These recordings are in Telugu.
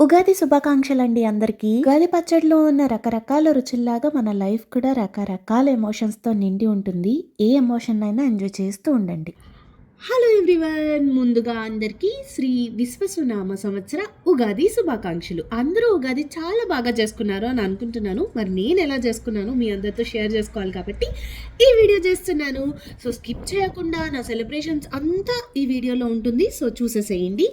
ఉగాది శుభాకాంక్షలండి అందరికీ. ఉగాది పచ్చడిలో ఉన్న రకరకాల రుచుల్లాగా మన లైఫ్ కూడా రకరకాల ఎమోషన్స్తో నిండి ఉంటుంది. ఏ ఎమోషన్ అయినా ఎంజాయ్ చేస్తూ ఉండండి. హలో ఎవ్రీవన్ ముందుగా అందరికీ శ్రీ విశ్వసునామ సంవత్సర ఉగాది శుభాకాంక్షలు. అందరూ ఉగాది చాలా బాగా చేసుకున్నారు అని అనుకుంటున్నాను. మరి నేను ఎలా చేసుకున్నాను మీ అందరితో షేర్ చేసుకోవాలి కాబట్టి ఈ వీడియో చేస్తున్నాను. సో స్కిప్ చేయకుండా నా సెలబ్రేషన్స్ అంతా ఈ వీడియోలో ఉంటుంది. సో చూసేసేయండి.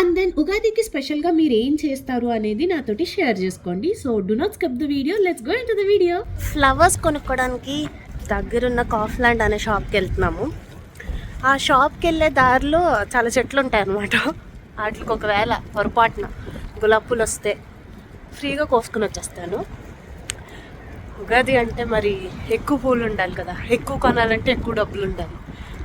అండ్ దెన్ ఉగాదికి స్పెషల్గా మీరు ఏం చేస్తారు అనేది నాతోటి షేర్ చేసుకోండి. So do not skip the video let's go into the video flowers కొనుక్కోవడానికి దగ్గరున్న కాఫ్లాండ్ అనే షాప్కి వెళ్తున్నాము. ఆ షాప్కి వెళ్ళే దారిలో చాలా చెట్లు ఉంటాయి అన్నమాట వాటికి ఒకవేళ పొరపాటున గులాబీ పూలు వస్తే ఫ్రీగా కోసుకుని వచ్చేస్తాను ఉగాది అంటే మరి ఎక్కువ పూలు ఉండాలి కదా. ఎక్కువ కొనాలంటే ఎక్కువ డబ్బులు ఉండాలి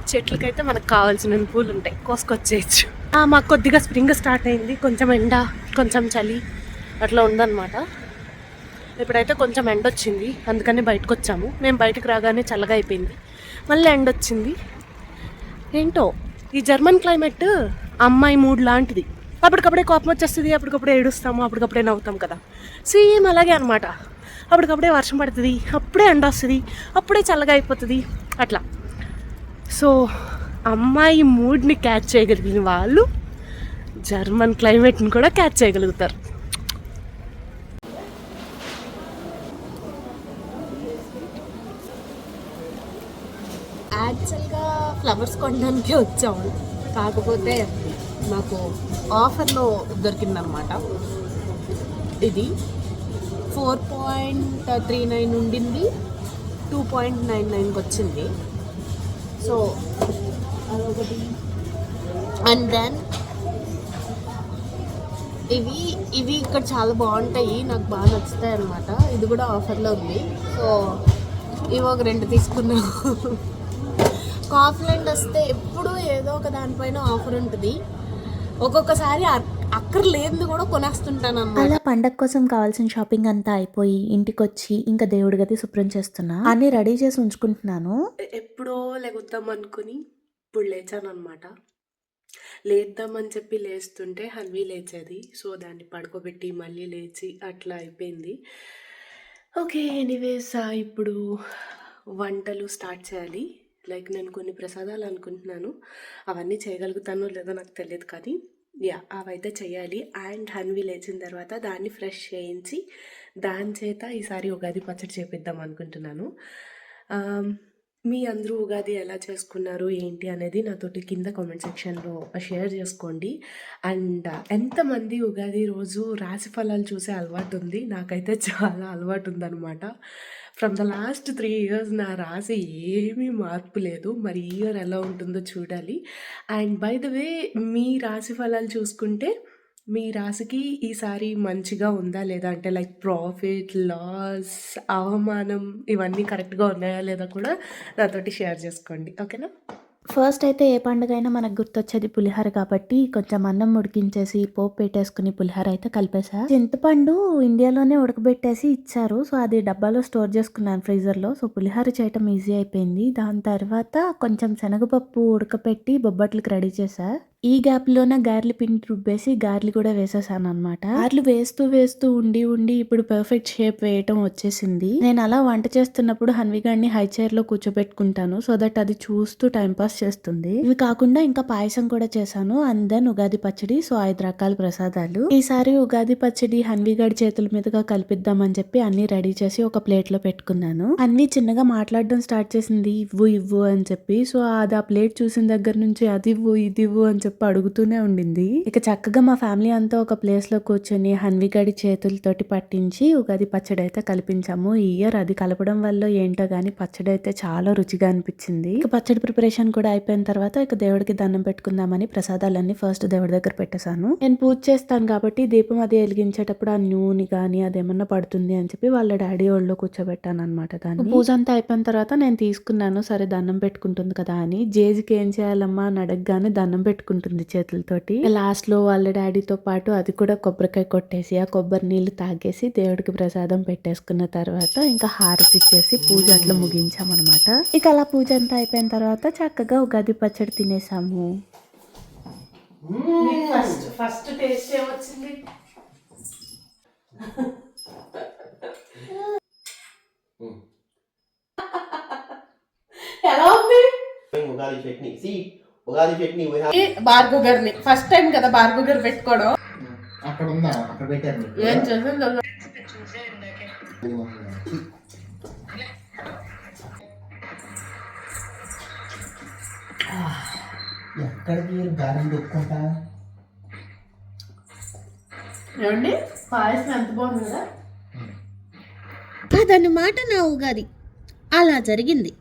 చెట్లకైతే మనకు కావాల్సిన పూలు ఉంటాయి కోసుకొచ్చేయచ్చు మాకు కొద్దిగా స్ప్రింగ్ స్టార్ట్ అయింది. కొంచెం ఎండ కొంచెం చలి అట్లా ఉందన్నమాట. ఇప్పుడైతే కొంచెం ఎండ వచ్చింది అందుకని బయటకు వచ్చాము మేము బయటకు రాగానే చల్లగా అయిపోయింది. మళ్ళీ ఎండ వచ్చింది ఏంటో? ఈ జర్మన్ క్లైమేట్ అమ్మాయి మూడ్ లాంటిది. అప్పటికప్పుడే కోపం వచ్చేస్తుంది అప్పటికప్పుడే ఏడుస్తాము అప్పటికప్పుడే నవ్వుతాం కదా. సేమ్ అలాగే అనమాట అప్పటికప్పుడే వర్షం పడుతుంది అప్పుడే ఎండ వస్తుంది అప్పుడే చల్లగా అయిపోతుంది అట్లా. సో అమ్మాయి మూడ్ని క్యాచ్ చేయగలిగిన వాళ్ళు జర్మన్ క్లైమేట్ని కూడా క్యాచ్ చేయగలుగుతారు. యాక్చువల్గా ఫ్లవర్స్ కొనడానికి వచ్చాము. కాకపోతే మాకు ఆఫర్లో దొరికిందనమాట ఇది ఫోర్ పాయింట్ త్రీ నైన్ ఉండింది. టూ పాయింట్ నైన్ నైన్కి వచ్చింది. సో అదొకటి. అండ్ దెన్ ఇవి ఇవి ఇక్కడ చాలా బాగుంటాయి. నాకు బాగా నచ్చుతాయి అనమాట ఇది కూడా ఆఫర్లో ఉంది. సో ఇవి ఒక రెండు తీసుకున్నాను కాఫ్లాండ్ వస్తే ఎప్పుడు ఏదో ఒక దానిపైన ఆఫర్ ఉంటుంది. ఒక్కొక్కసారి అక్- అక్కర్లేనిది కూడా కొనేస్తుంటాను అలా పండగ కోసం కావాల్సిన షాపింగ్ అంతా అయిపోయి ఇంటికి వచ్చి ఇంకా దేవుడి గది శుభ్రం చేస్తున్నా. అన్ని రెడీ చేసి ఉంచుకుంటున్నాను. ఎప్పుడో లెగుద్దాం అనుకుని ఇప్పుడు లేచాను అనమాట లేద్దామని చెప్పి లేస్తుంటే హన్వీ లేచేది. సో దాన్ని పడుకోబెట్టి మళ్ళీ లేచి అట్లా అయిపోయింది. ఓకే ఎనీవేస్ ఇప్పుడు వంటలు స్టార్ట్ చేయాలి. లైక్ నేను కొన్ని ప్రసాదాలు అనుకుంటున్నాను. అవన్నీ చేయగలుగుతానో లేదో నాకు తెలియదు కానీ యా అవైతే చేయాలి. అండ్ హన్వీ లేచిన తర్వాత దాన్ని ఫ్రెష్ చేయించి దాని చేత ఈసారి ఉగాది పచ్చడి చేపిద్దాం అనుకుంటున్నాను. మీ అందరూ ఉగాది ఎలా చేసుకున్నారు ఏంటి అనేది నాతోటి కింద కామెంట్ సెక్షన్లో షేర్ చేసుకోండి. అండ్ ఎంతమంది ఉగాది రోజు రాశి ఫలాలు చూసే అలవాటు ఉంది నాకైతే చాలా అలవాటు ఉందన్నమాట. From the last three years నా రాశి ఏమీ మార్పు లేదు. మరి ఇయర్ ఎలా ఉంటుందో చూడాలి. అండ్ బై ద వే మీ రాశి ఫలాలు చూసుకుంటే మీ రాశికి ఈసారి మంచిగా ఉందా లేదా? అంటే లైక్ ప్రాఫిట్ లాస్ అవమానం ఇవన్నీ కరెక్ట్గా ఉన్నాయా లేదా కూడా నాతోటి షేర్ చేసుకోండి. ఓకేనా ఫస్ట్ అయితే ఏ పండుగ అయినా మనకు గుర్తొచ్చేది పులిహోర కాబట్టి కొంచెం అన్నం ఉడికించేసి పోపు పెట్టేసుకుని పులిహోర అయితే కలిపేసా. చింతపండు ఇండియాలోనే ఉడకబెట్టేసి ఇచ్చారు. సో అది డబ్బాలో స్టోర్ చేసుకున్నాను ఫ్రీజర్లో. సో పులిహోర చేయటం ఈజీ అయిపోయింది. దాని తర్వాత కొంచెం శనగపప్పు ఉడకపెట్టి బొబ్బట్లకి రెడీ చేసా. ఈ గ్యాప్ లోన పిండి రుబ్బేసి గార్లి కూడా వేసేసాను అనమాట గార్లు వేస్తూ వేస్తూ ఉండి ఉండి ఇప్పుడు పర్ఫెక్ట్ షేప్ వేయటం వచ్చేసింది. నేను అలా వంట చేస్తున్నప్పుడు హన్విగాడిని హై చైర్లో కూర్చోబెట్టుకుంటాను సో దట్ అది చూస్తూ టైం పాస్ చేస్తుంది. ఇవి కాకుండా ఇంకా పాయసం కూడా చేశాను. అండ్ దెన్ ఉగాది పచ్చడి సో ఐదు రకాల ప్రసాదాలు. ఈసారి ఉగాది పచ్చడి హన్వి చేతుల మీదుగా కల్పిద్దామని చెప్పి అన్ని రెడీ చేసి ఒక ప్లేట్లో పెట్టుకున్నాను. అన్ని చిన్నగా మాట్లాడడం స్టార్ట్ చేసింది ఇవ్వు ఇవ్వు అని చెప్పి. సో అది ఆ ప్లేట్ చూసిన దగ్గర నుంచి అది ఇవ్వు ఇది ఇవ్వు అని చెప్పి అడుగుతూనే ఉండింది. ఇక చక్కగా మా ఫ్యామిలీ అంతా ఒక ప్లేస్లో కూర్చొని హన్వి గడి చేతులతోటి పట్టించి ఉగాది పచ్చడి అయితే కల్పించాము. ఈ ఇయర్ అది కలపడం వల్ల ఏంటో కానీ పచ్చడి అయితే చాలా రుచిగా అనిపించింది. ఇక పచ్చడి ప్రిపరేషన్ కూడా అయిపోయిన తర్వాత ఇక దేవుడికి దండం పెట్టుకుందామని ప్రసాదాలన్నీ ఫస్ట్ దేవుడి దగ్గర పెట్టేశాను. నేను పూజ చేస్తాను కాబట్టి దీపం అది వెలిగించేటప్పుడు ఆ నూనె కానీ అదేమన్నా పడుతుంది అని చెప్పి వాళ్ళ డాడీ ఒళ్ళో కూర్చోబెట్టాను అనమాట దాన్ని. పూజ అంతా అయిపోయిన తర్వాత నేను తీసుకున్నాను. సరే దండం పెట్టుకుంటుంది కదా అని. జేజికి ఏం చేయాలమ్మా అని అడగగానే దండం పెట్టుకుంటుంది. చేతులతోటి. లాస్ట్లో వాళ్ళ డాడీతో పాటు అది కూడా కొబ్బరికాయ కొట్టేసి ఆ కొబ్బరి నీళ్ళు తాగేసి దేవుడికి ప్రసాదం పెట్టేసుకున్న తర్వాత ఇంకా హారతి ఇచ్చేసి పూజ అట్లా ముగించామన్నమాట. ఇక అలా పూజ అంతా అయిపోయిన తర్వాత చక్కగా ఉగాది పచ్చడి తినేసాము. ఫస్ట్ ఫస్ట్ టేస్ట్ ఏమొచ్చింది? ఎలా ఉంది? ఉగాది చట్నీ. సి ఉగాది చట్నీ భార్గవ్ గారిని. ఫస్ట్ టైం కదా భార్గవ్ గారు పెట్టుకోవడం. అక్కడ ఉందా? అక్కడ పెట్టారు. ఏం ఎక్కడికి గారం దొక్కుంటా ఏమండి? పాయసం ఎంత బాగుంది కదా? అదన్నమాట నా ఉగాది. అలా జరిగింది.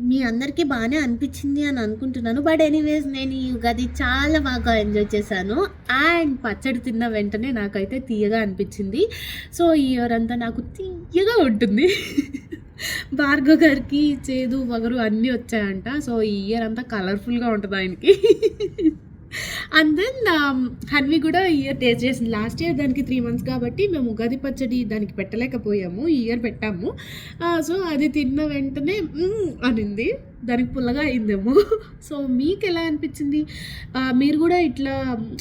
మీ అందరికీ బాగానే అనిపించింది అని అనుకుంటున్నాను. బట్ ఎనీవేస్ నేను ఈ ఉగాది చాలా బాగా ఎంజాయ్ చేశాను. అండ్ పచ్చడి తిన్న వెంటనే నాకైతే తీయగా అనిపించింది. సో ఈ ఇయర్ అంతా నాకు తీయగా ఉంటుంది. భార్గవ్ గారికి చేదు వగరు అన్నీ వచ్చాయంట. సో ఈ ఇయర్ అంతా కలర్ఫుల్గా ఉంటుంది ఆయనకి. అండ్ దెన్ హన్వి కూడా ఇయర్ టేస్ట్ చేసింది. లాస్ట్ ఇయర్ దానికి త్రీ మంత్స్ కాబట్టి మేము ఉగాది పచ్చడి దానికి పెట్టలేకపోయాము ఈ ఇయర్ పెట్టాము. సో అది తిన్న వెంటనే అనింది. దానికి పుల్లగా అయిందేమో. సో మీకు ఎలా అనిపించింది? మీరు కూడా ఇట్లా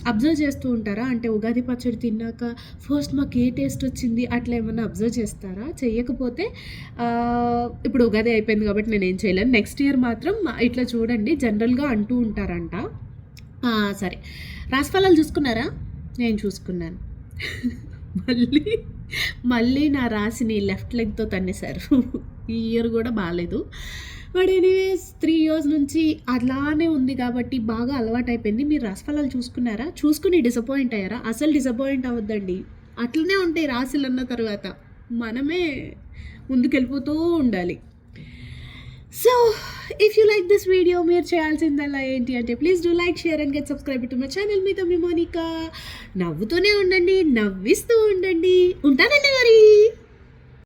అబ్జర్వ్ చేస్తూ ఉంటారా? అంటే ఉగాది పచ్చడి తిన్నాక ఫస్ట్ మాకు ఏ టేస్ట్ వచ్చింది? అట్లా ఏమన్నా అబ్జర్వ్ చేస్తారా? చేయకపోతే ఇప్పుడు ఉగాది అయిపోయింది కాబట్టి నేను ఏం చేయలేను. నెక్స్ట్ ఇయర్ మాత్రం ఇట్లా చూడండి. జనరల్గా అంటూ ఉంటారంట. సరే. రాశిఫలాలు చూసుకున్నారా? నేను చూసుకున్నాను. మళ్ళీ మళ్ళీ నా రాశిని లెఫ్ట్ లెగ్తో తన్నేశారు. ఈ ఇయర్ కూడా బాగాలేదు. బట్ ఎనీవేస్ త్రీ ఇయర్స్ నుంచి అలానే ఉంది కాబట్టి బాగా అలవాటు అయిపోయింది మీరు రాశిఫలాలు చూసుకున్నారా? చూసుకుని డిసప్పాయింట్ అయ్యారా? అసలు డిసప్పాయింట్ అవ్వద్దండి. అట్లనే ఉంటాయి రాశులు అన్న తర్వాత. మనమే ముందుకెళ్ళిపోతూ ఉండాలి. So if you like this video మీరు చేయాల్సిందల్లా ఏంటి అంటే please do like share and get subscribe to my channel మీతో మీ మోనికా. నవ్వుతూనే ఉండండి నవ్విస్తూ ఉండండి. ఉంటానండి మరి.